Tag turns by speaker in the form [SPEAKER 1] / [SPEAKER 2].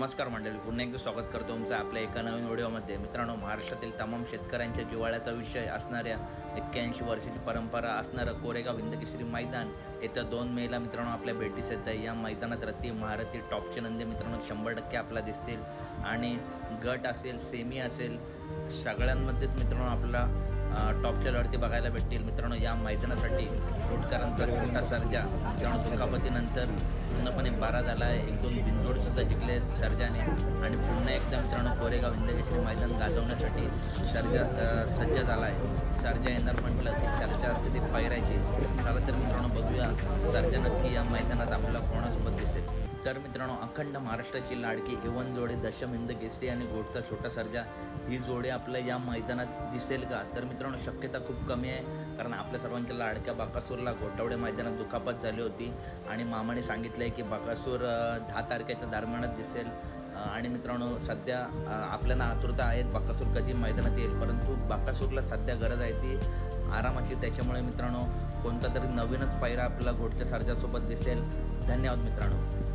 [SPEAKER 1] नमस्कार मंडळी पुन्हा एकदा स्वागत करतो तुमचं आपल्या एका नवीन व्हिडिओमध्ये. मित्रांनो महाराष्ट्रातील तमाम शेतकऱ्यांच्या जिव्हाळ्याचा विषय असणाऱ्या एक्क्याऐंशी वर्षाची परंपरा असणारं कोरेगाव विंदकेश्री मैदान. येत्या दोन मेला मित्रांनो आपल्या भेटीस येत आहे या मैदानात रत्ती महारथी टॉपचे नंदी मित्रांनो शंभर टक्के आपला दिसतील. आणि गट असेल सेमी असेल सगळ्यांमध्येच मित्रांनो आपला टॉपच्या लढती बघायला भेटतील. मित्रांनो या मैदानासाठी कोटकरांचा छोटा सर्जा मित्रांनो दुखापतीनंतर पूर्णपणे बारा झाला आहे. एक दोन बिंजोडसुद्धा जिंकले आहेत सर्जाने. आणि पुन्हा एकदा मित्रांनो कोरेगाव हिंदकेसरी मैदान गाजवण्यासाठी सर्जा सज्ज झाला आहे. सर्जा येणार म्हटलं की चर्चा असते ती पायरायची चला सर्जा नक्की या मैदानात आपल्याला कोणासोबत दिसेल? तर मित्रांनो अखंड महाराष्ट्राची लाडकी एवन जोडे दशम हिंद केसरी आणि गोडचा छोटा सर्जा ही जोडी आपल्या या मैदानात दिसेल का? तर मित्रांनो शक्यता खूप कमी आहे कारण आपल्या सर्वांच्या लाडक्या बाकासूरला घोटावडे मैदानात दुखापत झाली होती आणि मामाने सांगितलं आहे की बाकासूर दहा तारखेच्या दरम्यानच दिसेल. आणि मित्रांनो सध्या आपल्याला आतुरता आहेत बाकासूर कधी मैदानात येईल परंतु बाकासूरला सध्या गरज आहे ती आरामाची. त्याच्यामुळे मित्रांनो कोणता तरी नवीनच पायरा आपल्याला घोटच्या सारजासोबत दिसेल. धन्यवाद मित्रांनो.